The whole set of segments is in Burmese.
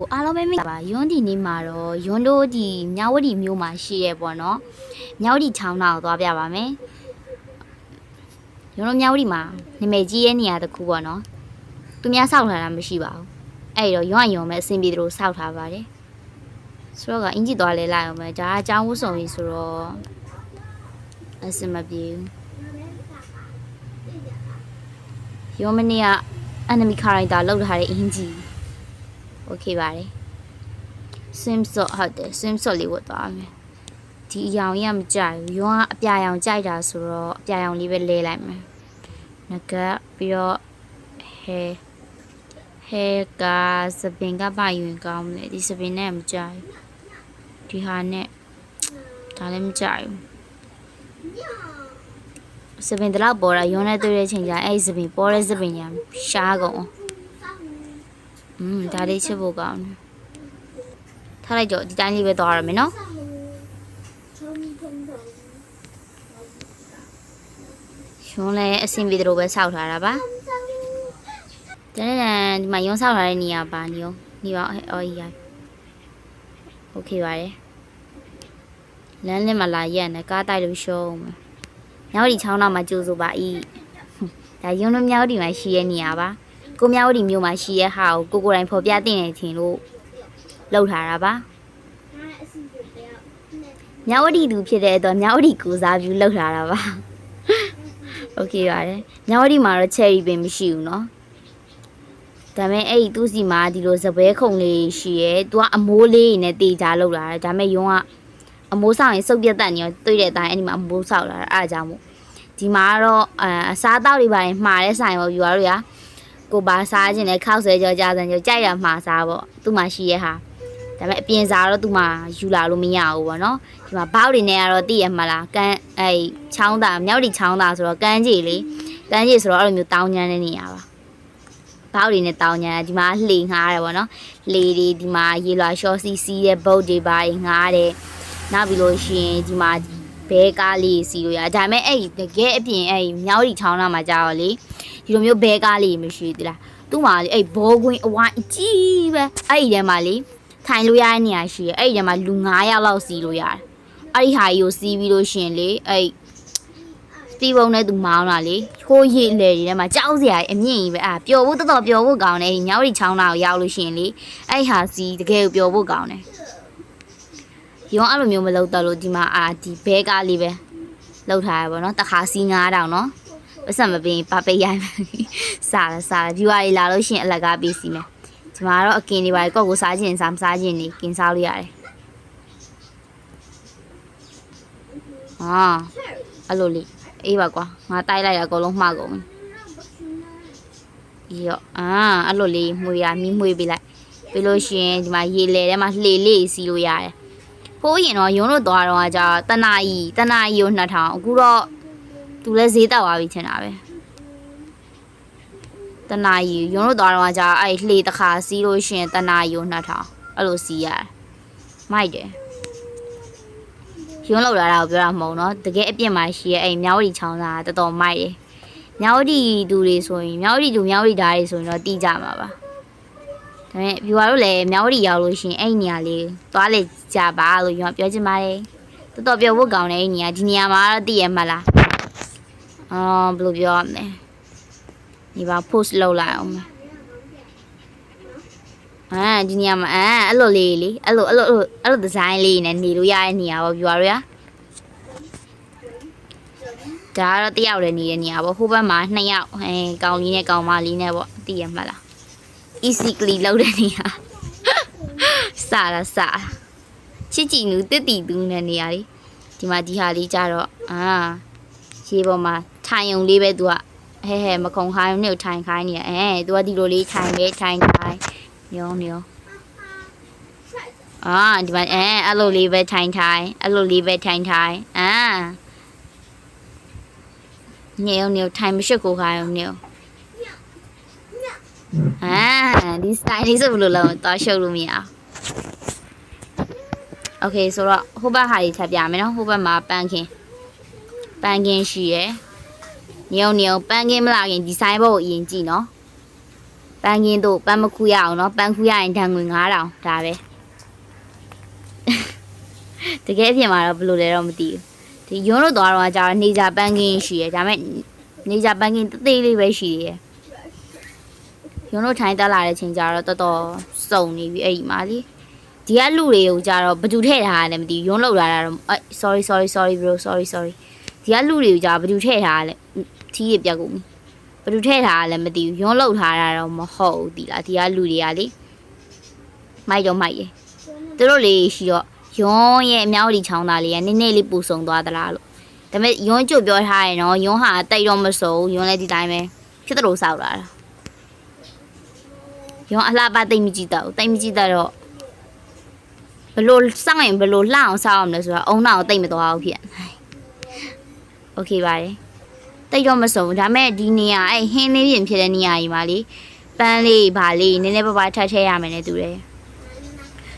ဟိုအားလုံးပဲမိပါယွန်းဒီနေ့မှာတော့ယွန်းတို့ဒီမြောက်ဝတီမြို့မှာရှိရဲပေါ့နော်မြောက်ဝတီချောင်းသားကိုသွားပြပါမယ်ယွန်းတို့မြောက်ဝတီမှာနာမည်ကြီးရဲ့နေရာတစ်ခုပေါ့နော်သူများစောက်ထားတာမရှိပါဘူးအဲ့တော့ယွန်းကယွန်းပဲအဆင်ပြေတယ်လို့စောက်ထားပါတယ်ဆိုတော့ကအင်ကြီးသွားလဲလိုက်အောင်ပဲဒါကအကြောင်းဝတ်စုံကြီးဆိုတော့အဆင်မပြေဘူးယွန်းမနေ့က enemy character လောက်ထားတဲ့အင်ကြီး โอเคပါတယ် swimsuit ဟုတ်တယ် swimsuit လေးဝတ်သွားမယ်ဒီအရောင်ကြီးကမကြိုက်ဘူးရောကအပြာရောင်ကြိုက်တာဆိုတော့အပြာရောင်လေးပဲလဲလိုက်မယ်ငကပြီးတော့ hair hair ကစပင်ကပါယူရင်ကောင်းမလဲဒီစပင်နဲ့မကြိုက်ဘူးဒီဟာနဲ့ဒါလည်းမကြိုက်ဘူးစပင်တလောက်ပေါ်တာရုံးနဲ့တွေ့တဲ့ချိန်ကျရင်အဲ့ဒီစပင်ပေါ်တဲ့စပင်ညာရှားကုန်အောင် อืมဒါလေးချစ်ဖို့ကောင်းတယ်ထားလိုက်တော့ဒီတိုင်းလေးပဲသွားရမယ်နော်ရုံးလည်းအဆင်ပြေတယ်လို့ပဲစောက်ထားတာပါတနေ့တန်ဒီမှာရုံးစောက်ထားတဲ့နေရာပါနေရောနေပါအော်ကြီးရโอเคပါတယ်လမ်းလေးမှာလာရက်နေကားတိုက်လို့ရှုံးမယ်မြောက်ဒီချောင်းတော့မှာကြိုးစိုးပါဤဒါရုံးတို့မြောက်ဒီမှာရှိရဲ့နေရာပါ ကိုမြဝတီမြို့မှာရှိရဲ့ဟာကိုကိုကိုယ်တိုင်ဖော်ပြတင်နေခြင်းလို့လောက်ထားတာပါမြဝတီသူဖြစ်တဲ့အတွက်မြဝတီကိုစားပြုလောက်ထားတာပါโอเคပါတယ်မြဝတီမှာတော့ cherry ပင်မရှိဘူးเนาะဒါပေမဲ့အဲ့ဒီသူ့စီမှာဒီလိုစပွဲခုံလေးရှိရဲ။ तू ကအမိုးလေးနဲ့တေချာလောက်လာတယ်။ဒါပေမဲ့ယုံကအမိုးဆောင်ရင်စုပ်ပြတ်တက်နေရောတွေ့တဲ့အတိုင်းအဲ့ဒီမှာအမိုးဆောက်လာတာအားကြောင့်မို့ဒီမှာကတော့အအစားတောက်တွေပါရင်မှားတဲ့ဆိုင်ပေါ့ယူရလို့ရ။ ကိုပါစားခြင်းနဲ့ခောက်ဆွဲကြောကြာစံကြောကြိုက်ရမှာစားပေါ့သူ့မှာရှိရဲ့ဟာဒါပေမဲ့အပြင်စားတော့သူ့မှာယူလာလို့မရဘူးပေါ့နော်ဒီမှာဘောက်တွေနဲ့ကတော့တည့်ရမှာလားကန်းအဲချောင်းသားမြောက်တီချောင်းသားဆိုတော့ကန်းကြီးလေကန်းကြီးဆိုတော့အဲ့လိုမျိုးတောင်းညမ်းတဲ့နေရပါဘောက်တွေနဲ့တောင်းညမ်းဒီမှာလှေငှားတယ်ပေါ့နော်လှေတွေဒီမှာရေလွှာရှော့စီစီးတဲ့ဘုတ်တွေပါငှားတယ်နောက်ပြီးလို့ရှိရင်ဒီမှာဘဲကားလေးစီလို့ရဒါပေမဲ့အဲ့တကယ်အပြင်အဲ့မြောက်တီချောင်းသားမှာကြာတော့လေ ဒီလိုမျိုးဘဲကားလေးမရှိသေးလားသူ့မှာလေအဲ့ဘောကွင်းအဝိုင်းအကြီးပဲအဲ့ဒီထဲမှာလေထိုင်လို့ရတဲ့နေရာရှိရအဲ့ဒီထဲမှာလူ9ယောက်လောက်စီးလို့ရတယ်အဲ့ဒီဟာကြီးကိုစီးပြီးလို့ရှရင်လေအဲ့စီးပုံနဲ့သူမောင်းတာလေချိုးရည်လေဒီထဲမှာကြောက်စရာအမြင့်ကြီးပဲအာပျော်ဖို့တော်တော်ပျော်ဖို့ကောင်းတယ်ညောင်ရီချောင်းသားကိုရောက်လို့ရှရင်လေအဲ့ဟာစီးတကယ်ကိုပျော်ဖို့ကောင်းတယ်ရုံအဲ့လိုမျိုးမလုပ်တော့လို့ဒီမှာအာဒီဘဲကားလေးပဲလောက်ထားရပါတော့တခါစီး9000နော် ပတ်စံမပင်ပါပေးရိုင်းမယ်စားရစားရ viewer တွေလာလို့ရှိရင်အလကားပေးစီမယ်ဒီမှာတော့အကင်တွေပါကောက်ကိုစားခြင်းစားမစားခြင်းနေကင်စားလို့ရတယ်ဟာအဲ့လိုလေးအေးပါကွာငါတိုက်လိုက်ရအကုန်လုံးမှားကုန်ပြီရောအာအဲ့လိုလေးမှွေရမီးမှွေပေးလိုက်ပြီးလို့ရှိရင်ဒီမှာရေလေထဲမှာလှေလေးစီးလို့ရတယ်ဖိုးရင်တော့ရုံးလို့သွားတော့ကကြာတနာကြီးတနာကြီးကို2000အခုတော့ သူလည်းဈေးတက်သွားပြီထင်တာပဲတနာရီရုံးလို့သွားတော့ကကြာအဲ့လှေတစ်ခါစီးလို့ရှိရင်တနာရီကို2000အဲ့လိုစီးရတယ်မိုက်တယ်ရုံးလောက်လာတာကိုပြောတာမဟုတ်နော်တကယ်အပြစ်မှရှိရဲ့အဲ့မြောက်ဝတီချောင်းသားတော်တော်မိုက်တယ်မြောက်ဝတီသူတွေဆိုရင်မြောက်ဝတီသူမြောက်ဝတီဓာတ်တွေဆိုရင်တော့တီးကြမှာပါဒါပေမဲ့ viewer တို့လည်းမြောက်ဝတီရောက်လို့ရှိရင်အဲ့ဒီနေရာလေးသွားလေကြပါလို့ပြောပြောချင်ပါတယ်တော်တော်ပြောဖို့ကောင်းတယ်အဲ့ဒီနေရာဒီနေရာမှာတော့တည်ရမှာလား အော်ဘယ်လိုပြောရမလဲဒီပါ post လုပ်လိုက်အောင်မယ်အာဒီနေရာမှာအာအဲ့လိုလေးလေအဲ့လိုအဲ့လိုအဲ့လိုဒီဇိုင်းလေးနဲ့နေလို့ရတဲ့နေရာပေါ့ပြောရရဒါကတော့တယောက်လည်းနေတဲ့နေရာပေါ့ဟိုဘက်မှာနှစ်ယောက်အဲကောင်လေးနဲ့ကောင်မလေးနဲ့ပေါ့သိရမှတ်လား easily လောက်တဲ့နေရာစားလားစားချစ်ကြည်နူတစ်တီတူးနဲ့နေရာလေးဒီမှာဒီဟာလေးကြတော့အာရေပေါ်မှာ ထိုင်ုံလေးပဲ तू ကဟဲဟဲမခုံခိုင်းနဲ့ထိုင်ခိုင်းနေရအဲ तू ကဒီလိုလေးထိုင်ပဲထိုင်ခိုင်းညောညောအာဒီမှာအဲအဲ့လိုလေးပဲထိုင်ထိုင်အဲ့လိုလေးပဲထိုင်ထိုင်အာညောညောထိုင်မရှိကိုခိုင်းညောအာဒီ style လေးဆိုဘယ်လိုလဲတော့ရှုပ်လို့မရအောင်โอเคဆိုတော့ဟိုဘက်ဟာကြီးထပ်ပြမယ်နော်ဟိုဘက်မှာပန်းခင်းပန်းခင်းရှိရယ် ညုံညုံပန်းကင်းမလာခင်ဒီဆိုင်ဘုတ်ကိုအရင်ကြည့်နော်ပပန်းကင်းတို့ပန်းမခူရအောင်နော်ပန်းခူရရင်ဒဏ်ငွေ9000ဒါပဲတကယ်အပြင်မှာတော့ဘယ်လိုလဲတော့မသိဘူးဒီရုံးလို့သွားတော့ကကြာတော့နေကြပန်းကင်းရှိရဒါပေမဲ့နေကြပန်းကင်းတသေးလေးပဲရှိရရုံးလို့ထိုင်တက်လာတဲ့ချိန်ကျတော့တော်တော်စုံနေပြီအဲ့ဒီမှာလေဒီကလူတွေကိုကြာတော့ဘယ်သူထည့်ထားရလဲမသိဘူးရုံးလောက်လာတာတော့အဲ sorry sorry sorry bro sorry sorry ဒီကလူတွေကိုကြာဘယ်သူထည့်ထားရလဲထီးရပြတ်ကုန်ပြီဘယ်သူထည့်ထားရလဲမသိဘူးရုံးလောက်ထားတာတော့မဟုတ်ဘူးဒီလားဒီကလူတွေကလေမိုက်တော့မိုက်ရယ်သူတို့လေးရှိတော့ရုံးရဲ့အမြောက်ဒီချောင်းသားလေးကနည်းနည်းလေးပူဆုံသွားသလားလို့ဒါပေမဲ့ရုံးကြုတ်ပြောထားရင်တော့ရုံးဟာတိတ်တော့မစုံရုံးလည်းဒီတိုင်းပဲဖြစ်တယ်လို့စောက်လာတာရုံးအလှပတိတ်မကြည့်တော့တိတ်မကြည့်တော့ဘလို့စောင့်ရင်ဘလို့လှအောင်စောက်အောင်လဲဆိုတော့အုံနောက်တိတ်မသွားဘူးဖြစ် โอเคပါတယ် တိတ်တော့မစုံဘူးဒါပေမဲ့ဒီနေရာအဲ့ဟင်းလေးပြင်ဖြစ်တဲ့နေရာကြီးမှာလေပန်းလေးဗာလေးနည်းနည်းပါးပါးထပ်ထည့်ရမယ်နဲ့တူတယ်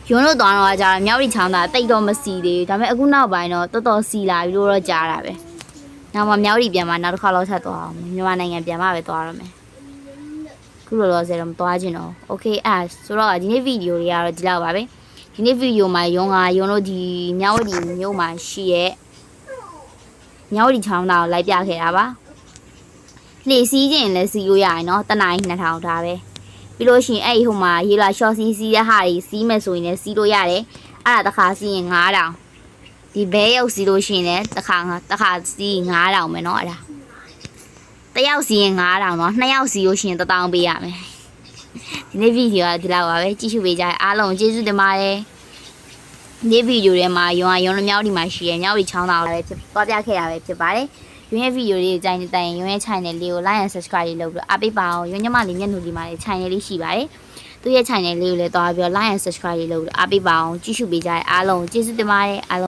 ရုံးလို့သွားတော့ကြာမြောက်ရီချောင်းသားတိတ်တော့မစီသေးဘူးဒါပေမဲ့အခုနောက်ပိုင်းတော့တော်တော်စီလာပြီလို့တော့ကြားတာပဲနောက်မှမြောက်ရီပြန်မှနောက်တစ်ခါလောက်ထပ်သွားအောင်မြန်မာနိုင်ငံပြန်မှပဲသွားရမယ်ခုလိုတော့ဆယ်တော့မသွားချင်တော့โอเคအဲ့ဆိုတော့ဒီနေ့ဗီဒီယိုလေးကတော့ဒီလောက်ပါပဲဒီနေ့ဗီဒီယိုမှာရုံးကရုံးလို့ဒီမြောက်ရီမြို့မှာရှိရဲ့ မြောက်ရီချောင်းသားကိုလိုက်ပြခဲ့တာပါလှေစီးခြင်းလည်းစီးလို့ရရင်နော်တနင်္ဂနွေ2000ဒါပဲပြီးလို့ရှိရင်အဲ့ဒီဟိုမှာရေလာရှော့စီးစီးတဲ့ဟာတွေစီးမယ်ဆိုရင်လည်းစီးလို့ရတယ်အဲ့ဒါတစ်ခါစီးရင်9000ဒီဘဲရုပ်စီးလို့ရှိရင်လည်းတစ်ခါတစ်ခါစီး9000ပဲနော်အဲ့ဒါတစ်ယောက်စီးရင်9000နော်နှစ်ယောက်စီးလို့ရှိရင်1000ပေးရမယ်ဒီနေ့ဗီဒီယိုကဒီလောက်ပါပဲကြည့်ရှုပေးကြအားလုံးကျေးဇူးတင်ပါတယ် ဒီဗီဒီယိုထဲမှာရုံကရုံမြောက်ဒီမှာရှိရမြောက်ဒီချောင်းသားကိုလည်းဖြစ်သွားပြခဲ့ရပဲဖြစ်ပါတယ်ရွေးရဲ့ဗီဒီယိုလေးကိုကြိုင်နေတိုင်ရွေးရဲ့ channel လေးကို like and subscribe လေးလုပ်ပြီးတော့အားပေးပါအောင်ရွေးညမလေးမျက်နှာလေးမှာလည်း channel လေးရှိပါတယ်သူရဲ့ channel လေးကိုလည်းတွားပြီးတော့ like and subscribe လေးလုပ်ပြီးတော့အားပေးပါအောင်ကြည့်ရှုပေးကြတဲ့အားလုံးကျေးဇူးတင်ပါတယ်အားလုံး